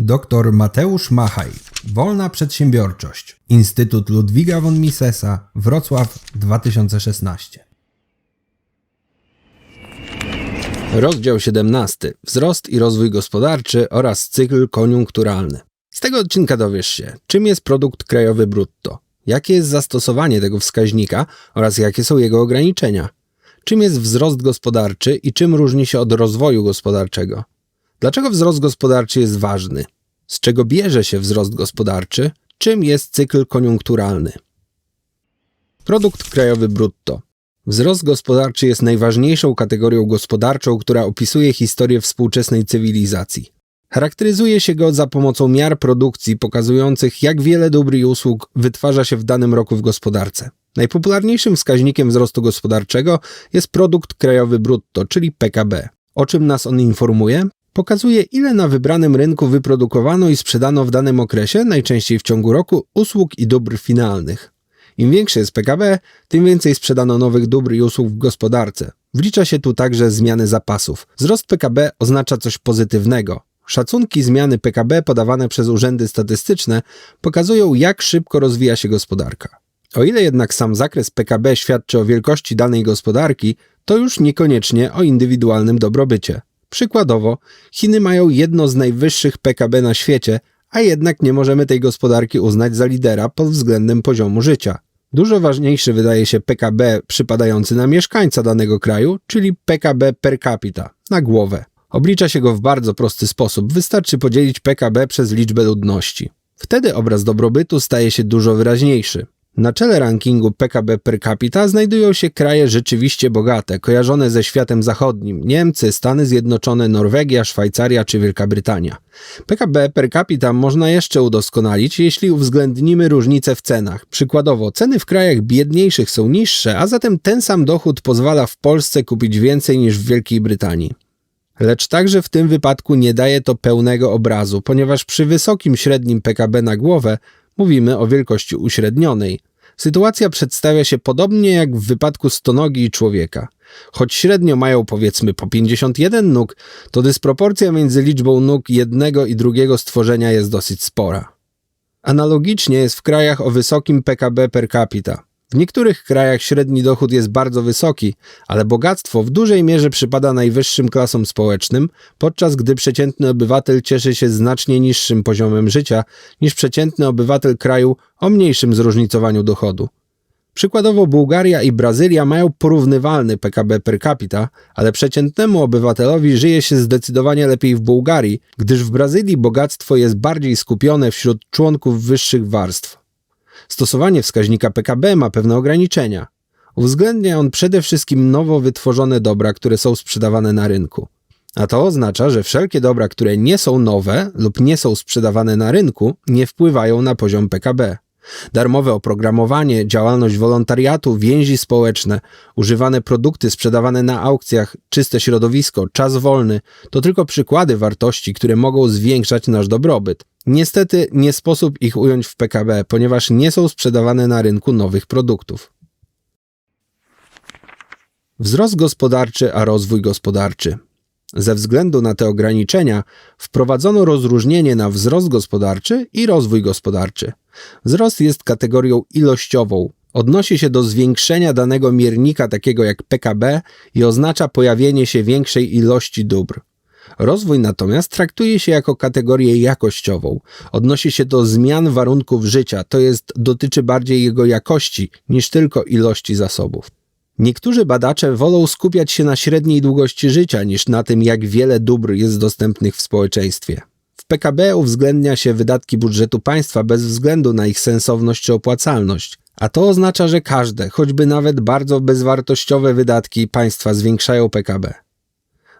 Dr Mateusz Machaj, Wolna Przedsiębiorczość, Instytut Ludwiga von Misesa, Wrocław 2016. Rozdział 17. Wzrost i rozwój gospodarczy oraz cykl koniunkturalny. Z tego odcinka dowiesz się, czym jest produkt krajowy brutto, jakie jest zastosowanie tego wskaźnika oraz jakie są jego ograniczenia, czym jest wzrost gospodarczy i czym różni się od rozwoju gospodarczego. Dlaczego wzrost gospodarczy jest ważny? Z czego bierze się wzrost gospodarczy? Czym jest cykl koniunkturalny? Produkt krajowy brutto. Wzrost gospodarczy jest najważniejszą kategorią gospodarczą, która opisuje historię współczesnej cywilizacji. Charakteryzuje się go za pomocą miar produkcji pokazujących, jak wiele dóbr i usług wytwarza się w danym roku w gospodarce. Najpopularniejszym wskaźnikiem wzrostu gospodarczego jest produkt krajowy brutto, czyli PKB. O czym nas on informuje? Pokazuje, ile na wybranym rynku wyprodukowano i sprzedano w danym okresie, najczęściej w ciągu roku, usług i dóbr finalnych. Im większe jest PKB, tym więcej sprzedano nowych dóbr i usług w gospodarce. Wlicza się tu także zmiany zapasów. Wzrost PKB oznacza coś pozytywnego. Szacunki zmiany PKB podawane przez urzędy statystyczne pokazują, jak szybko rozwija się gospodarka. O ile jednak sam zakres PKB świadczy o wielkości danej gospodarki, to już niekoniecznie o indywidualnym dobrobycie. Przykładowo, Chiny mają jedno z najwyższych PKB na świecie, a jednak nie możemy tej gospodarki uznać za lidera pod względem poziomu życia. Dużo ważniejszy wydaje się PKB przypadający na mieszkańca danego kraju, czyli PKB per capita, na głowę. Oblicza się go w bardzo prosty sposób. Wystarczy podzielić PKB przez liczbę ludności. Wtedy obraz dobrobytu staje się dużo wyraźniejszy. Na czele rankingu PKB per capita znajdują się kraje rzeczywiście bogate, kojarzone ze światem zachodnim Niemcy, Stany Zjednoczone, Norwegia, Szwajcaria czy Wielka Brytania. PKB per capita można jeszcze udoskonalić, jeśli uwzględnimy różnice w cenach. Przykładowo, ceny w krajach biedniejszych są niższe, a zatem ten sam dochód pozwala w Polsce kupić więcej niż w Wielkiej Brytanii. Lecz także w tym wypadku nie daje to pełnego obrazu, ponieważ przy wysokim średnim PKB na głowę mówimy o wielkości uśrednionej. Sytuacja przedstawia się podobnie jak w wypadku stonogi i człowieka. Choć średnio mają powiedzmy po 51 nóg, to dysproporcja między liczbą nóg jednego i drugiego stworzenia jest dosyć spora. Analogicznie jest w krajach o wysokim PKB per capita. W niektórych krajach średni dochód jest bardzo wysoki, ale bogactwo w dużej mierze przypada najwyższym klasom społecznym, podczas gdy przeciętny obywatel cieszy się znacznie niższym poziomem życia niż przeciętny obywatel kraju o mniejszym zróżnicowaniu dochodu. Przykładowo Bułgaria i Brazylia mają porównywalny PKB per capita, ale przeciętnemu obywatelowi żyje się zdecydowanie lepiej w Bułgarii, gdyż w Brazylii bogactwo jest bardziej skupione wśród członków wyższych warstw. Stosowanie wskaźnika PKB ma pewne ograniczenia. Uwzględnia on przede wszystkim nowo wytworzone dobra, które są sprzedawane na rynku. A to oznacza, że wszelkie dobra, które nie są nowe lub nie są sprzedawane na rynku, nie wpływają na poziom PKB. Darmowe oprogramowanie, działalność wolontariatu, więzi społeczne, używane produkty sprzedawane na aukcjach, czyste środowisko, czas wolny to tylko przykłady wartości, które mogą zwiększać nasz dobrobyt. Niestety nie sposób ich ująć w PKB, ponieważ nie są sprzedawane na rynku nowych produktów. Wzrost gospodarczy a rozwój gospodarczy. Ze względu na te ograniczenia wprowadzono rozróżnienie na wzrost gospodarczy i rozwój gospodarczy. Wzrost jest kategorią ilościową. Odnosi się do zwiększenia danego miernika takiego jak PKB i oznacza pojawienie się większej ilości dóbr. Rozwój natomiast traktuje się jako kategorię jakościową. Odnosi się do zmian warunków życia, to jest dotyczy bardziej jego jakości niż tylko ilości zasobów. Niektórzy badacze wolą skupiać się na średniej długości życia niż na tym, jak wiele dóbr jest dostępnych w społeczeństwie. W PKB uwzględnia się wydatki budżetu państwa bez względu na ich sensowność czy opłacalność. A to oznacza, że każde, choćby nawet bardzo bezwartościowe wydatki państwa zwiększają PKB.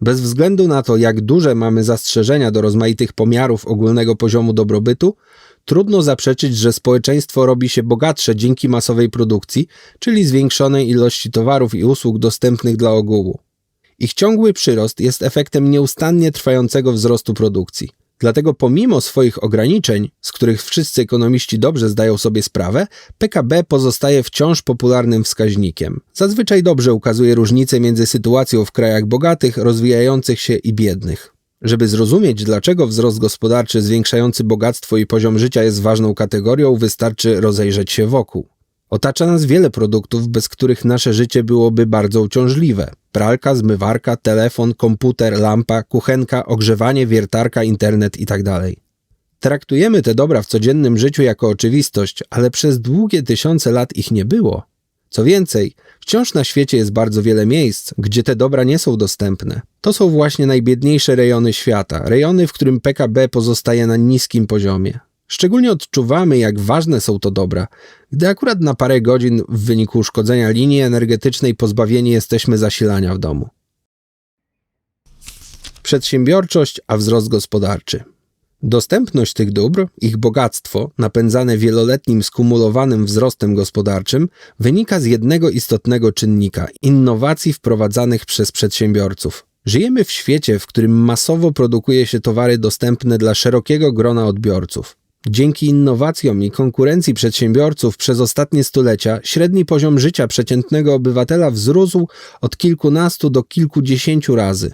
Bez względu na to, jak duże mamy zastrzeżenia do rozmaitych pomiarów ogólnego poziomu dobrobytu, trudno zaprzeczyć, że społeczeństwo robi się bogatsze dzięki masowej produkcji, czyli zwiększonej ilości towarów i usług dostępnych dla ogółu. Ich ciągły przyrost jest efektem nieustannie trwającego wzrostu produkcji. Dlatego pomimo swoich ograniczeń, z których wszyscy ekonomiści dobrze zdają sobie sprawę, PKB pozostaje wciąż popularnym wskaźnikiem. Zazwyczaj dobrze ukazuje różnice między sytuacją w krajach bogatych, rozwijających się i biednych. Żeby zrozumieć, dlaczego wzrost gospodarczy zwiększający bogactwo i poziom życia jest ważną kategorią, wystarczy rozejrzeć się wokół. Otacza nas wiele produktów, bez których nasze życie byłoby bardzo uciążliwe. Pralka, zmywarka, telefon, komputer, lampa, kuchenka, ogrzewanie, wiertarka, internet itd. Traktujemy te dobra w codziennym życiu jako oczywistość, ale przez długie tysiące lat ich nie było. Co więcej, wciąż na świecie jest bardzo wiele miejsc, gdzie te dobra nie są dostępne. To są właśnie najbiedniejsze rejony świata, rejony, w którym PKB pozostaje na niskim poziomie. Szczególnie odczuwamy, jak ważne są to dobra, gdy akurat na parę godzin w wyniku uszkodzenia linii energetycznej pozbawieni jesteśmy zasilania w domu. Przedsiębiorczość, a wzrost gospodarczy. Dostępność tych dóbr, ich bogactwo, napędzane wieloletnim skumulowanym wzrostem gospodarczym, wynika z jednego istotnego czynnika innowacji wprowadzanych przez przedsiębiorców. Żyjemy w świecie, w którym masowo produkuje się towary dostępne dla szerokiego grona odbiorców. Dzięki innowacjom i konkurencji przedsiębiorców przez ostatnie stulecia średni poziom życia przeciętnego obywatela wzrósł od kilkunastu do kilkudziesięciu razy.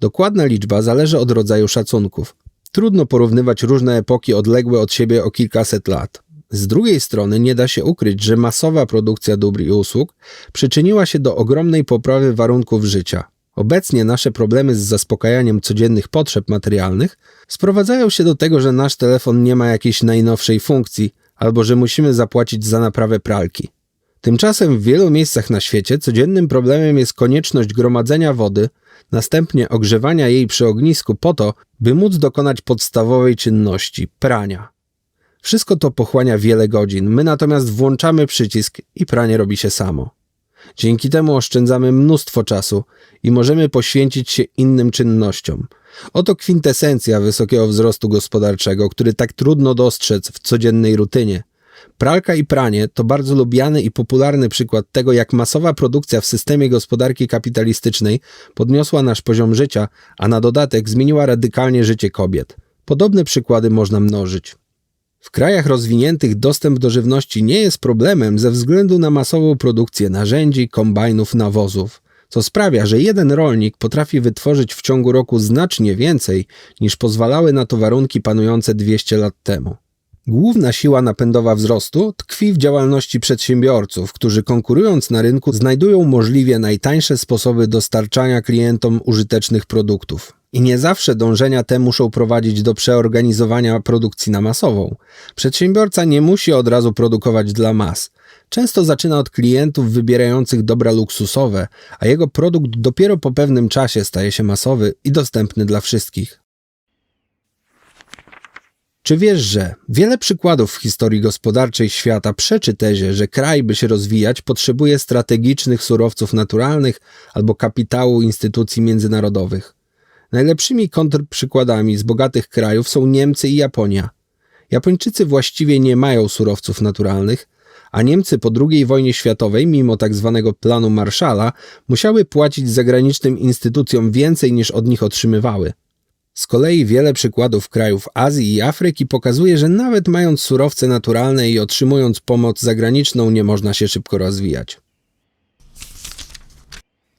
Dokładna liczba zależy od rodzaju szacunków. Trudno porównywać różne epoki odległe od siebie o kilkaset lat. Z drugiej strony nie da się ukryć, że masowa produkcja dóbr i usług przyczyniła się do ogromnej poprawy warunków życia. Obecnie nasze problemy z zaspokajaniem codziennych potrzeb materialnych sprowadzają się do tego, że nasz telefon nie ma jakiejś najnowszej funkcji, albo że musimy zapłacić za naprawę pralki. Tymczasem w wielu miejscach na świecie codziennym problemem jest konieczność gromadzenia wody, następnie ogrzewania jej przy ognisku po to, by móc dokonać podstawowej czynności prania. Wszystko to pochłania wiele godzin, my natomiast włączamy przycisk i pranie robi się samo. Dzięki temu oszczędzamy mnóstwo czasu i możemy poświęcić się innym czynnościom. Oto kwintesencja wysokiego wzrostu gospodarczego, który tak trudno dostrzec w codziennej rutynie. Pralka i pranie to bardzo lubiany i popularny przykład tego, jak masowa produkcja w systemie gospodarki kapitalistycznej podniosła nasz poziom życia, a na dodatek zmieniła radykalnie życie kobiet. Podobne przykłady można mnożyć. W krajach rozwiniętych dostęp do żywności nie jest problemem ze względu na masową produkcję narzędzi, kombajnów, nawozów, co sprawia, że jeden rolnik potrafi wytworzyć w ciągu roku znacznie więcej niż pozwalały na to warunki panujące 200 lat temu. Główna siła napędowa wzrostu tkwi w działalności przedsiębiorców, którzy konkurując na rynku znajdują możliwie najtańsze sposoby dostarczania klientom użytecznych produktów. I nie zawsze dążenia te muszą prowadzić do przeorganizowania produkcji na masową. Przedsiębiorca nie musi od razu produkować dla mas. Często zaczyna od klientów wybierających dobra luksusowe, a jego produkt dopiero po pewnym czasie staje się masowy i dostępny dla wszystkich. Czy wiesz, że wiele przykładów w historii gospodarczej świata przeczy tezie, że kraj, by się rozwijać, potrzebuje strategicznych surowców naturalnych albo kapitału instytucji międzynarodowych? Najlepszymi kontrprzykładami z bogatych krajów są Niemcy i Japonia. Japończycy właściwie nie mają surowców naturalnych, a Niemcy po II wojnie światowej, mimo tzw. Tak planu Marszala, musiały płacić zagranicznym instytucjom więcej niż od nich otrzymywały. Z kolei wiele przykładów krajów Azji i Afryki pokazuje, że nawet mając surowce naturalne i otrzymując pomoc zagraniczną, nie można się szybko rozwijać.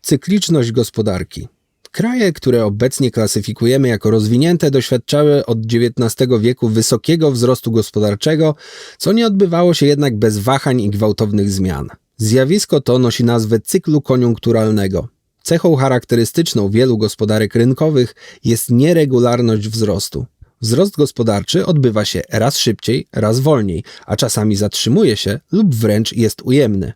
Cykliczność gospodarki. Kraje, które obecnie klasyfikujemy jako rozwinięte, doświadczały od XIX wieku wysokiego wzrostu gospodarczego, co nie odbywało się jednak bez wahań i gwałtownych zmian. Zjawisko to nosi nazwę cyklu koniunkturalnego. Cechą charakterystyczną wielu gospodarek rynkowych jest nieregularność wzrostu. Wzrost gospodarczy odbywa się raz szybciej, raz wolniej, a czasami zatrzymuje się lub wręcz jest ujemny.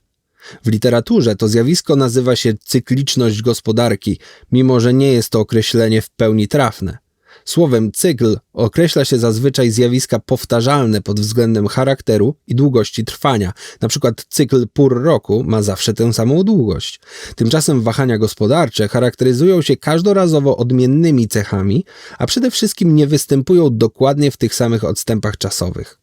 W literaturze to zjawisko nazywa się cykliczność gospodarki, mimo że nie jest to określenie w pełni trafne. Słowem cykl określa się zazwyczaj zjawiska powtarzalne pod względem charakteru i długości trwania. Na przykład cykl pór roku ma zawsze tę samą długość. Tymczasem wahania gospodarcze charakteryzują się każdorazowo odmiennymi cechami, a przede wszystkim nie występują dokładnie w tych samych odstępach czasowych.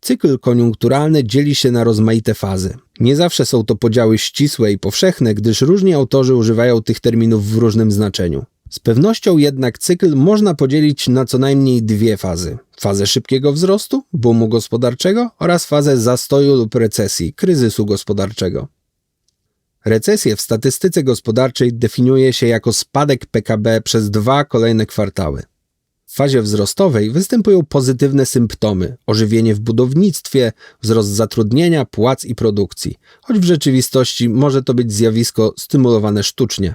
Cykl koniunkturalny dzieli się na rozmaite fazy. Nie zawsze są to podziały ścisłe i powszechne, gdyż różni autorzy używają tych terminów w różnym znaczeniu. Z pewnością jednak cykl można podzielić na co najmniej dwie fazy: fazę szybkiego wzrostu, boomu gospodarczego oraz fazę zastoju lub recesji, kryzysu gospodarczego. Recesję w statystyce gospodarczej definiuje się jako spadek PKB przez dwa kolejne kwartały. W fazie wzrostowej występują pozytywne symptomy: ożywienie w budownictwie, wzrost zatrudnienia, płac i produkcji, choć w rzeczywistości może to być zjawisko stymulowane sztucznie.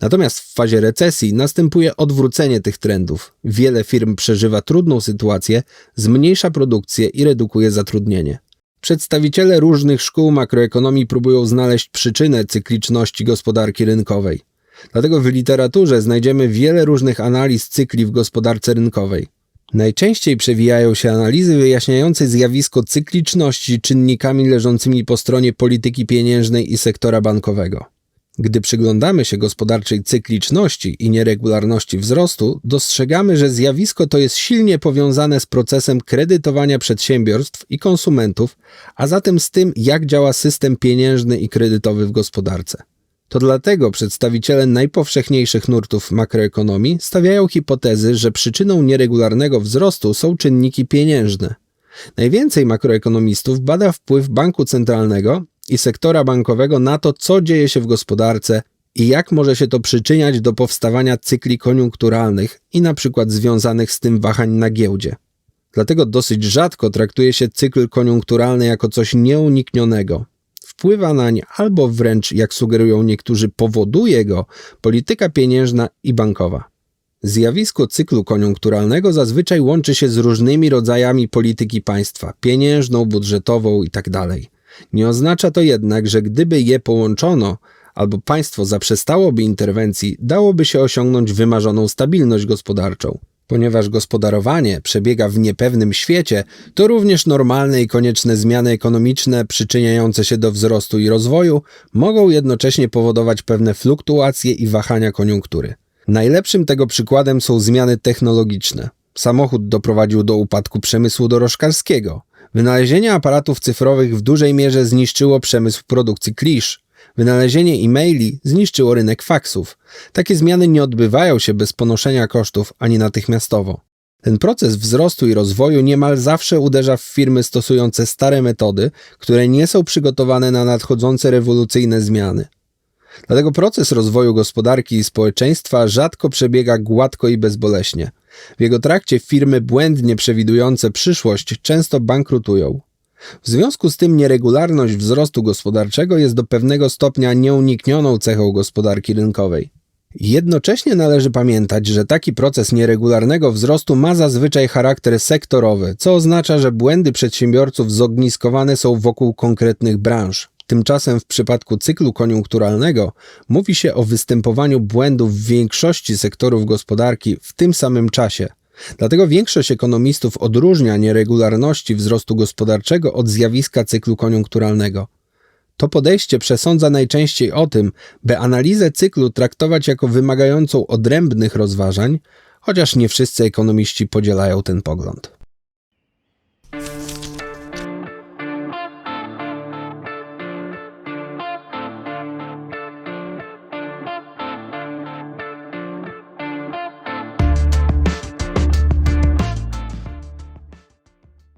Natomiast w fazie recesji następuje odwrócenie tych trendów. Wiele firm przeżywa trudną sytuację, zmniejsza produkcję i redukuje zatrudnienie. Przedstawiciele różnych szkół makroekonomii próbują znaleźć przyczynę cykliczności gospodarki rynkowej. Dlatego w literaturze znajdziemy wiele różnych analiz cykli w gospodarce rynkowej. Najczęściej przewijają się analizy wyjaśniające zjawisko cykliczności czynnikami leżącymi po stronie polityki pieniężnej i sektora bankowego. Gdy przyglądamy się gospodarczej cykliczności i nieregularności wzrostu, dostrzegamy, że zjawisko to jest silnie powiązane z procesem kredytowania przedsiębiorstw i konsumentów, a zatem z tym, jak działa system pieniężny i kredytowy w gospodarce. To dlatego przedstawiciele najpowszechniejszych nurtów makroekonomii stawiają hipotezy, że przyczyną nieregularnego wzrostu są czynniki pieniężne. Najwięcej makroekonomistów bada wpływ banku centralnego i sektora bankowego na to, co dzieje się w gospodarce i jak może się to przyczyniać do powstawania cykli koniunkturalnych i na przykład związanych z tym wahań na giełdzie. Dlatego dosyć rzadko traktuje się cykl koniunkturalny jako coś nieuniknionego. Wpływa nań albo wręcz, jak sugerują niektórzy, powoduje go polityka pieniężna i bankowa. Zjawisko cyklu koniunkturalnego zazwyczaj łączy się z różnymi rodzajami polityki państwa pieniężną, budżetową itd. Nie oznacza to jednak, że gdyby je połączono, albo państwo zaprzestałoby interwencji, dałoby się osiągnąć wymarzoną stabilność gospodarczą. Ponieważ gospodarowanie przebiega w niepewnym świecie, to również normalne i konieczne zmiany ekonomiczne przyczyniające się do wzrostu i rozwoju mogą jednocześnie powodować pewne fluktuacje i wahania koniunktury. Najlepszym tego przykładem są zmiany technologiczne. Samochód doprowadził do upadku przemysłu dorożkarskiego. Wynalezienie aparatów cyfrowych w dużej mierze zniszczyło przemysł produkcji klisz. Wynalezienie e-maili zniszczyło rynek faksów. Takie zmiany nie odbywają się bez ponoszenia kosztów ani natychmiastowo. Ten proces wzrostu i rozwoju niemal zawsze uderza w firmy stosujące stare metody, które nie są przygotowane na nadchodzące rewolucyjne zmiany. Dlatego proces rozwoju gospodarki i społeczeństwa rzadko przebiega gładko i bezboleśnie. W jego trakcie firmy błędnie przewidujące przyszłość często bankrutują. W związku z tym nieregularność wzrostu gospodarczego jest do pewnego stopnia nieuniknioną cechą gospodarki rynkowej. Jednocześnie należy pamiętać, że taki proces nieregularnego wzrostu ma zazwyczaj charakter sektorowy, co oznacza, że błędy przedsiębiorców zogniskowane są wokół konkretnych branż. Tymczasem w przypadku cyklu koniunkturalnego mówi się o występowaniu błędów w większości sektorów gospodarki w tym samym czasie. Dlatego większość ekonomistów odróżnia nieregularności wzrostu gospodarczego od zjawiska cyklu koniunkturalnego. To podejście przesądza najczęściej o tym, by analizę cyklu traktować jako wymagającą odrębnych rozważań, chociaż nie wszyscy ekonomiści podzielają ten pogląd.